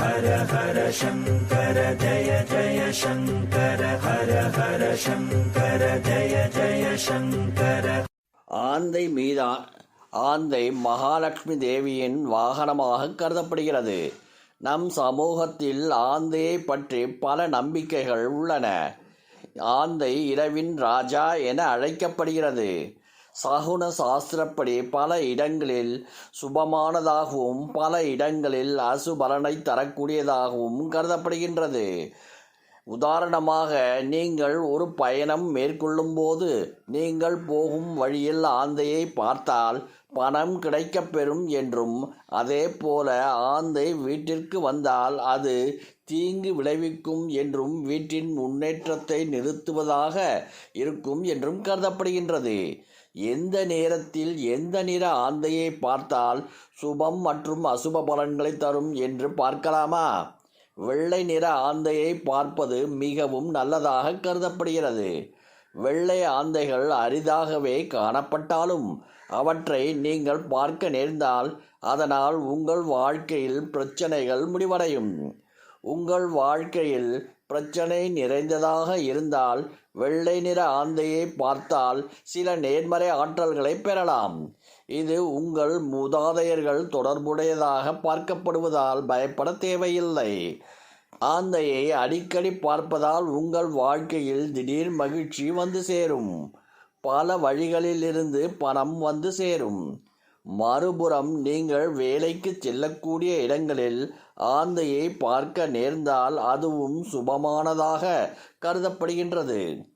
ஹர ஹர சங்கர ஜய ஜய சங்கர ஹர ஹர சங்கர ஜய ஜய சங்கர ஆந்தை மீதா ஆந்தை மகாலட்சுமி தேவியின் வாகனமாக கருதப்படுகிறது. நம் சமூகத்தில் ஆந்தையை பற்றி பல நம்பிக்கைகள் உள்ளன. ஆந்தை இரவின் ராஜா என அழைக்கப்படுகிறது. சகுன சாஸ்திரப்படி பல இடங்களில் சுபமானதாகவும் பல இடங்களில் அசுபலனை தரக்கூடியதாகவும் கருதப்படுகின்றது. உதாரணமாக நீங்கள் ஒரு பயணம் மேற்கொள்ளும்போது நீங்கள் போகும் வழியில் ஆந்தையை பார்த்தால் பணம் கிடைக்கப்பெறும் என்றும் அதே போல ஆந்தை வீட்டிற்கு வந்தால் அது தீங்கு விளைவிக்கும் என்றும் வீட்டின் முன்னேற்றத்தை நிறுத்துவதாக இருக்கும் என்றும் கருதப்படுகின்றது. எந்த நேரத்தில் எந்த நிற ஆந்தையை பார்த்தால் சுபம் மற்றும் அசுப பலன்களை தரும் என்று பார்க்கலாமா? வெள்ளை நிற ஆந்தையை பார்ப்பது மிகவும் நல்லதாக கருதப்படுகிறது. வெள்ளை ஆந்தைகள் அரிதாகவே காணப்பட்டாலும் அவற்றை நீங்கள் பார்க்க நேர்ந்தால் அதனால் உங்கள் வாழ்க்கையில் பிரச்சனைகள் முடிவடையும். உங்கள் வாழ்க்கையில் பிரச்சனை நிறைந்ததாக இருந்தால் வெள்ளை நிற ஆந்தையை பார்த்தால் சில நேர்மறை ஆற்றல்களை பெறலாம். இது உங்கள் மூதாதையர்கள் தொடர்புடையதாக பார்க்கப்படுவதால் பயப்பட தேவையில்லை. ஆந்தையை அடிக்கடி பார்ப்பதால் உங்கள் வாழ்க்கையில் திடீர் மகிழ்ச்சி வந்து சேரும். பல வழிகளிலிருந்து பணம் வந்து சேரும். மறுபுறம் நீங்கள் வேலைக்கு செல்லக்கூடிய இடங்களில் ஆந்தையை பார்க்க நேர்ந்தால் அதுவும் சுபமானதாக கருதப்படுகின்றது.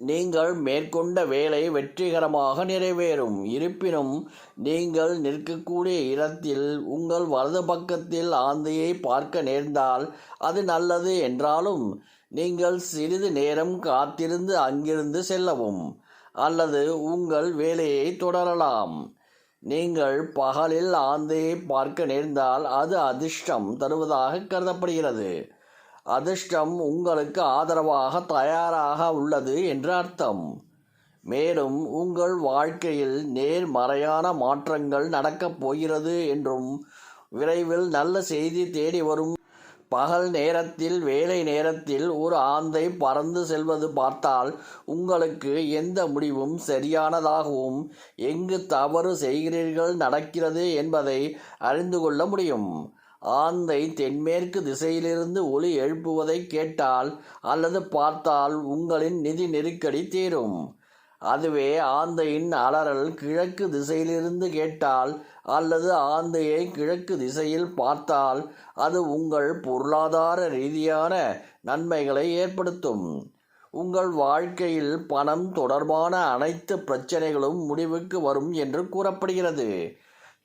நீங்கள் மேற்கொண்ட வேலை வெற்றிகரமாக நிறைவேறும். இருப்பினும் நீங்கள் நிற்கக்கூடிய இடத்தில் உங்கள் வலது பக்கத்தில் ஆந்தையை பார்க்க நேர்ந்தால் அது நல்லது என்றாலும் நீங்கள் சிறிது நேரம் காத்திருந்து அங்கிருந்து செல்லவும் அல்லது உங்கள் வேலையை தொடரலாம். நீங்கள் பகலில் ஆந்தையை பார்க்க நேர்ந்தால் அது அதிர்ஷ்டம் தருவதாக கருதப்படுகிறது. அதிர்ஷ்டம் உங்களுக்கு ஆதரவாக தயாராக உள்ளது என்று அர்த்தம். மேலும் உங்கள் வாழ்க்கையில் நேர்மறையான மாற்றங்கள் நடக்கப் போகிறது என்றும் விரைவில் நல்ல செய்தி தேடி வரும். பகல் நேரத்தில் வேலை நேரத்தில் ஒரு ஆந்தை பறந்து செல்வது பார்த்தால் உங்களுக்கு எந்த முடிவும் சரியானதாகவும் எங்கு தவறு செய்கிறீர்கள் நடக்கிறது என்பதை அறிந்து கொள்ள முடியும். ஆந்தை தென்மேற்கு திசையிலிருந்து ஒளி எழுப்புவதை கேட்டால் அல்லது பார்த்தால் உங்களின் நிதி நெருக்கடி தீரும். அதுவே ஆந்தையின் அலறல் கிழக்கு திசையிலிருந்து கேட்டால் அல்லது ஆந்தையை கிழக்கு திசையில் பார்த்தால் அது உங்கள் பொருளாதார ரீதியான நன்மைகளை ஏற்படுத்தும். உங்கள் வாழ்க்கையில் பணம் தொடர்பான அனைத்து பிரச்சனைகளும் முடிவுக்கு வரும் என்று கூறப்படுகிறது.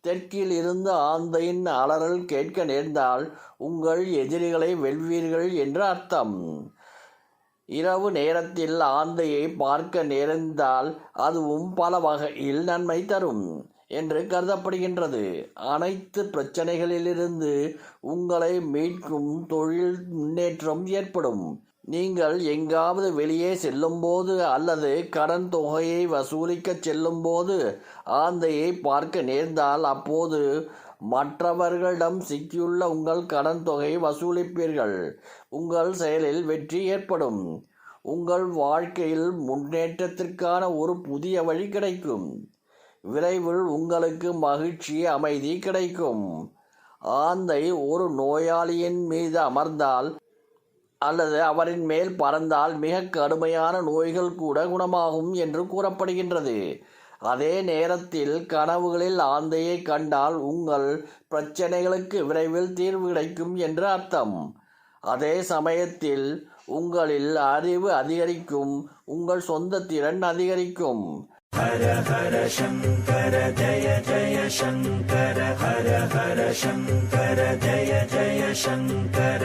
தெற்கில் இருந்து ஆந்தையின் அலறல் கேட்க நேர்ந்தால் உங்கள் எதிரிகளை வெல்வீர்கள் என்று அர்த்தம். இரவு நேரத்தில் ஆந்தையை பார்க்க நேர்ந்தால் அதுவும் பல வகையில் நன்மை தரும் என்று கருதப்படுகின்றது. அனைத்து பிரச்சனைகளிலிருந்து உங்களை மீட்கும் தொழில் முன்னேற்றம் ஏற்படும். நீங்கள் எங்காவது வெளியே செல்லும்போது அல்லது கடன் தொகையை வசூலிக்க செல்லும்போது ஆந்தையை பார்க்க நேர்ந்தால் அப்போது மற்றவர்களிடம் சிக்கியுள்ள உங்கள் கடன் தொகை வசூலிப்பீர்கள். உங்கள் செயலில் வெற்றி ஏற்படும். உங்கள் வாழ்க்கையில் முன்னேற்றத்திற்கான ஒரு புதிய வழி கிடைக்கும். விரைவில் உங்களுக்கு மகிழ்ச்சி அமைதி கிடைக்கும். ஆந்தை ஒரு நோயாளியின் மீது அமர்ந்தால் அல்லது அவரின் மேல் பறந்தால் மிக கடுமையான நோய்கள் கூட குணமாகும் என்று கூறப்படுகின்றது. அதே நேரத்தில் கனவுகளில் ஆந்தையை கண்டால் உங்கள் பிரச்சனைகளுக்கு விரைவில் தீர்வு கிடைக்கும் என்று அர்த்தம். அதே சமயத்தில் உங்களில் அறிவு அதிகரிக்கும் உங்கள் சொந்த திறன் அதிகரிக்கும். ஹர ஹர சங்கர ஜய ஜய சங்கர ஹர ஹர சங்கர ஜய ஜய சங்கர.